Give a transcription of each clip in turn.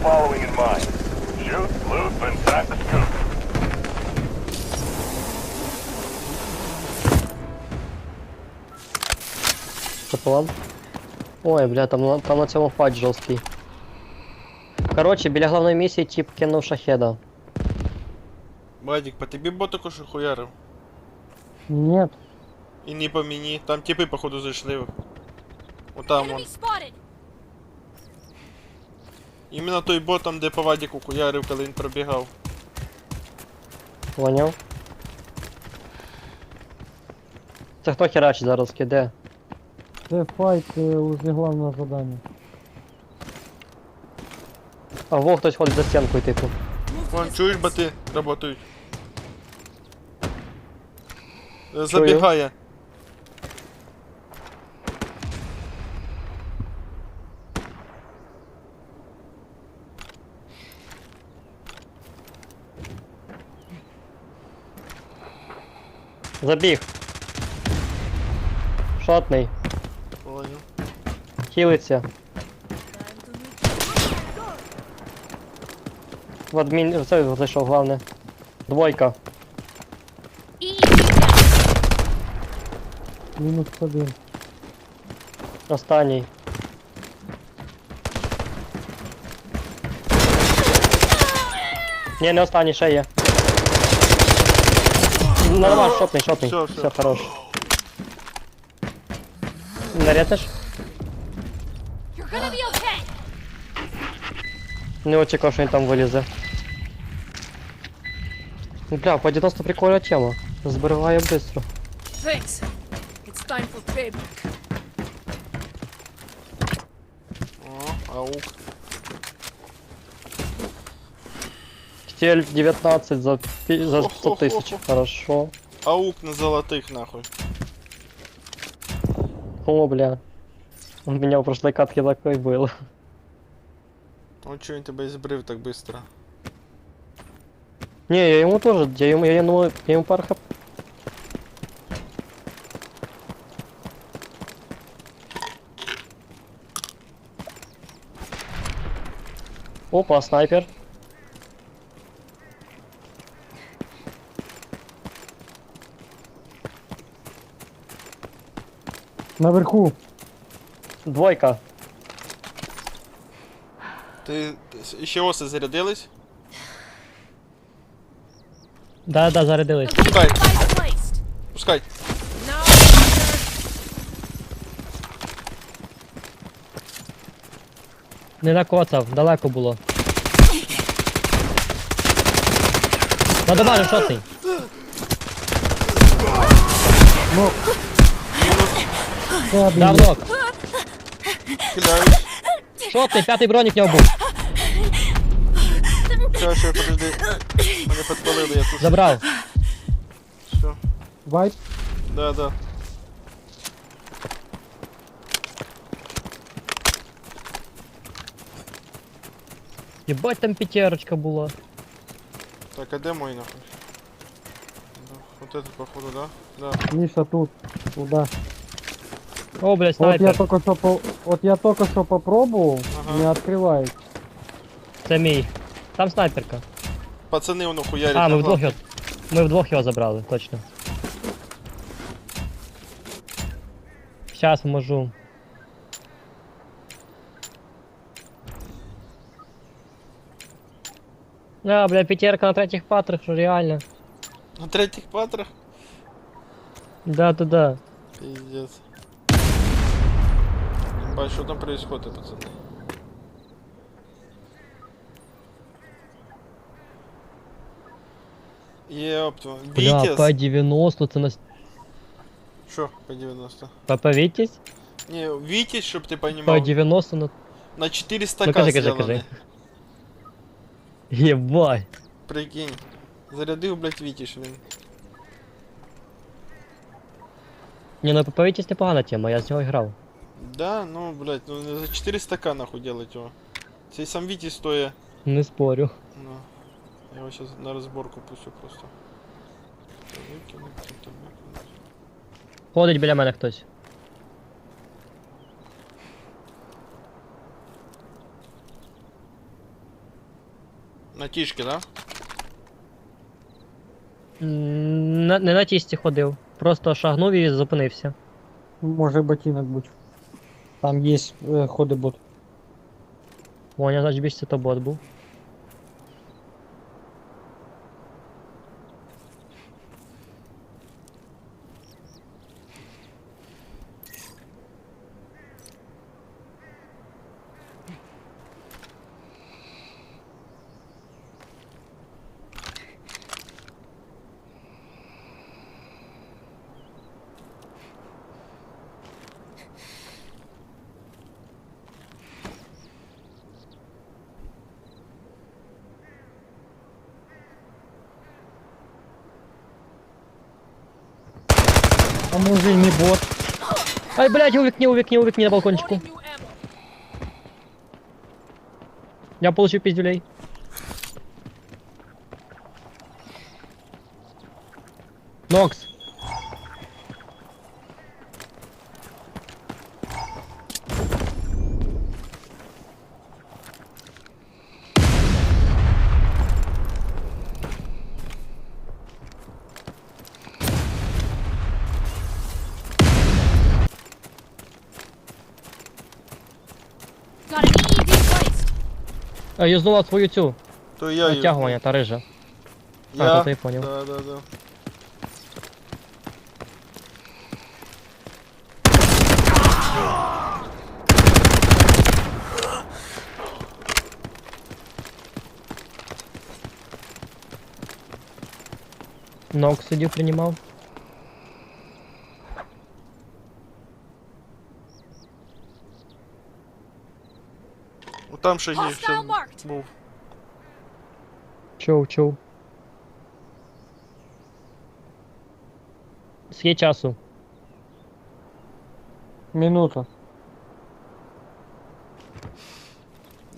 following in mind. Shoot, loot, then sack the scoop. Це план. Ой, бля, там, на- там на цьому файт жорсткий. Короче, біля головної місії тип кинув шахеда. Вадик, по тобі бот також хуярив. Нет. І не по мені. Там типи, походу, зайшли. Отам Enemy вон. Іменно той бот там, де по Вадику хуярив, коли він пробігав. Поняв. Це хто херачить зараз киде? Це файт е, возле главного задання. А во хтось ходить за стінкою, типу. Вон, чуєш, боти работають. Е, Забігає. Забіг. Шотний. Понял. Хілиться. В адмін. Це зайшов, головне. Двойка. Мінус один. Останній. Ні, не останній, ще є. Нормально, шотний, шотний. Всё, Все, всё. хорош. Нарятиш? You're gonna be okay! Не очікував, що він там вилізе. Ну, Бля, по 90 прикольна тема. Зберігає швидко. Thanks. It's time for payback. О, аук. Стель 19 за, за 100 тисяч. Хорошо. Аук на золотих, нахуй. О, бля. Он меня в прошлой катке такой был. От чого він тебе збрив так быстро. Не, я ему тоже, я ему, я ему, я ему пар хп. Опа, снайпер. Наверху. Двойка. Ти ти- ще оси зарядились? Да, да, зарядились. Пускай, пускай. Не накоцав, далеко було. Надо бажа, шотний. Це один. Дав ног. Хиляюсь. Шотний, п'ятий бронік в нього був. Ща, ще, подожди. Мене підпалили, я тут. Забрав. Все. Вайт. Да, да. Єбать там п'ятерочка була. Так, а де мой нахуй? Да, вот это походу, да? Да. Міша тут. Туда. О, блядь, От я снайпер. тільки що по... От я тільки що попробував, Ага. не відкривають. Це мій. Там снайперка. Пацани воно хуярять. А, ми на вдвох глаз. його. Ми вдвох його забрали, точно. Сейчас можу. А, бля, пятерка на третіх патрах, що реально. На третіх патрах? Да, да, да. Пиздец. Ебать, что там происходит, пацаны? Ёпт, Бля, Витязь. П-90, це на... с- Шо, по 90? ПП Вітязь? Не, Витязь, чтоб ты понимал, П-90 на... на 400 Ну к кажи, кажи, сделаны. кажи. Єбать. Прикинь. Зарядил, блядь, Витязь, блин. Ні, ну ПП Вітязь непогана тема, я з нього грав. Да, ну, блядь, ну за 400 к нахуй делать его. Цей сам Витязь стоя. Не спорю. Ну, я его сейчас на разборку пущу просто. Ходить біля мене хтось. На тішки, да? М, На, не на тісті ходив. Просто шагнув і зупинився. Може ботинок бути. Там є е, ходибот. Воня, значить більше то бот був. Може і не бот. Ай, блядь, у вікні, у вікні, у на балкончику. Я получив піздюлей. юзнула твою цю То я її. натягування та рижа. А, Я. то ти поняв. Да, да, да. Нокс сидів, приймав. Ну там ще є, Hostile ще marked. був. Чув, чув. Скільки часу? Минута.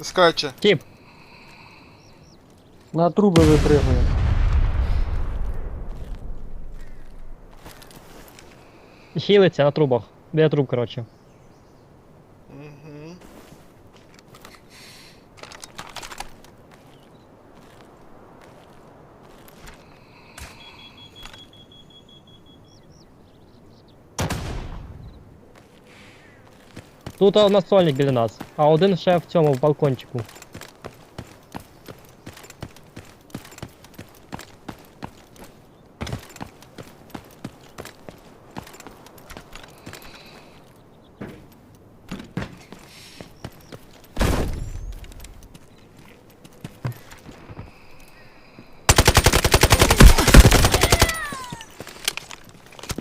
Скаче. Тіп, На труби випригує. хілиться на трубах. Біля труб, коротше. Тут насольник біля нас, а один ще в цьому в балкончику.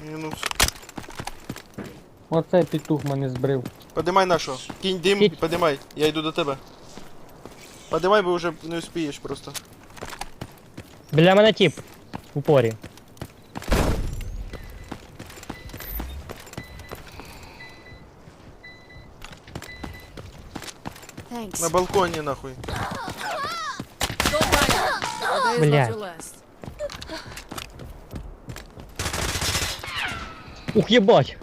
Мінус. Оцей петух мене збрив. Подимай нашого. Кінь дим і Кінь. подимай. Я йду до тебе. Подимай, бо вже не успієш просто. Біля мене тіп. В упорі. Thanks. На балконі нахуй. Days Блядь. last. Ух, єбать!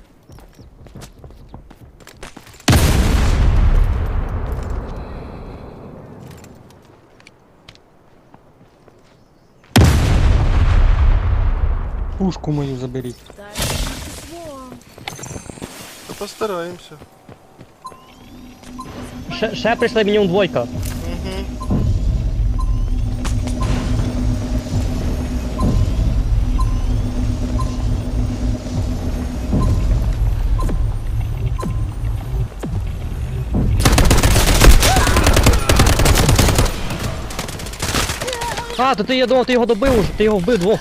Пушку мою заберіть. Та постараємося. Ще, ще прийшла мінімум двойка. А, то ти я думав, ти його добив уже, ти його вбив двох.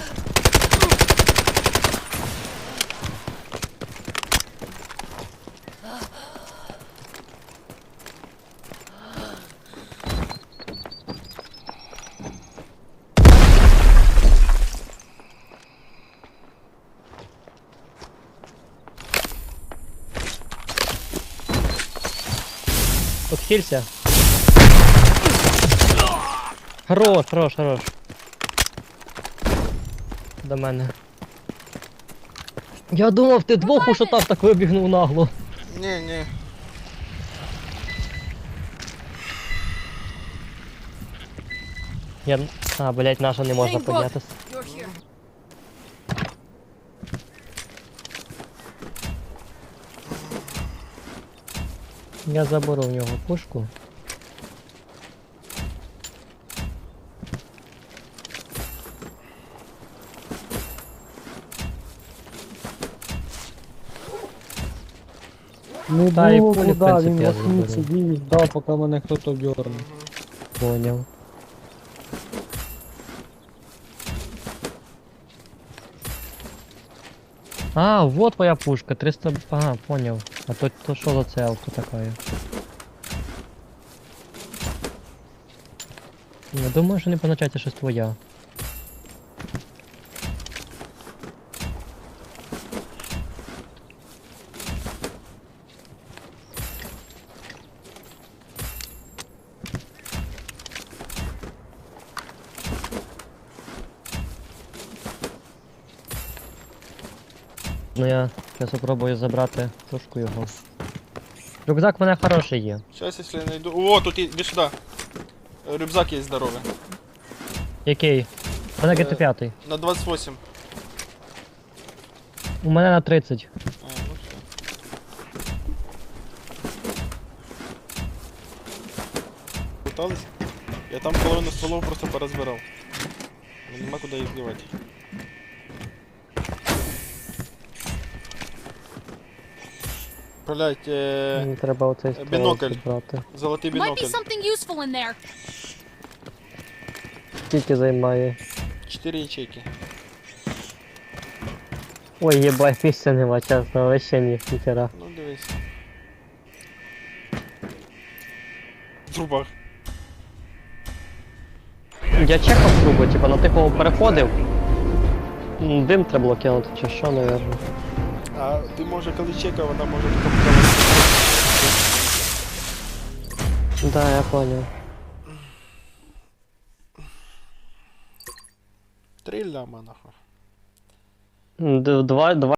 Отхилься. Хорош, хорош, хорош. До мене. Я думав, ти двох ушатав, так вибігнув нагло. Ні, ні. Я... А, блять, наша не можна піднятися. Я заберу в нього пушку. Не Та і було пулі, в куди, принципі, він я заберу. сидів і ждав, поки мене хтось дьорне. Поняв. А, вот твоя пушка, 300... Ага, понял. А то, то что за целка такая? Я думаю, що не по начаті щось твоя. Ну я зараз спробую забрати пушку його. Рюкзак в мене хороший є. Сейчас, если я найду... О, тут иди сюда. Э, Рюкзак есть здоровый. Який? У мене Е. ГТ5. На 28. У мене на 30. А, ну все. Пытались? Я там половину стволов просто поразбирал. Но нема куда их девать. Э, Мені треба оцей бінокль. зібрати. золотий Might be бинокль. something useful. Скільки займає? 4 ячейки. Ой, єбать, місця нема, чесно, вообще ні, ніхера. Ну дивись. В трубах. Я чекав трубу, типа на тихого переходив. М, Дим треба було кинути, чи що, наверно. А ти може коли чекав, вона може показати. Да, я понял. Три ляма нахуй. Два, два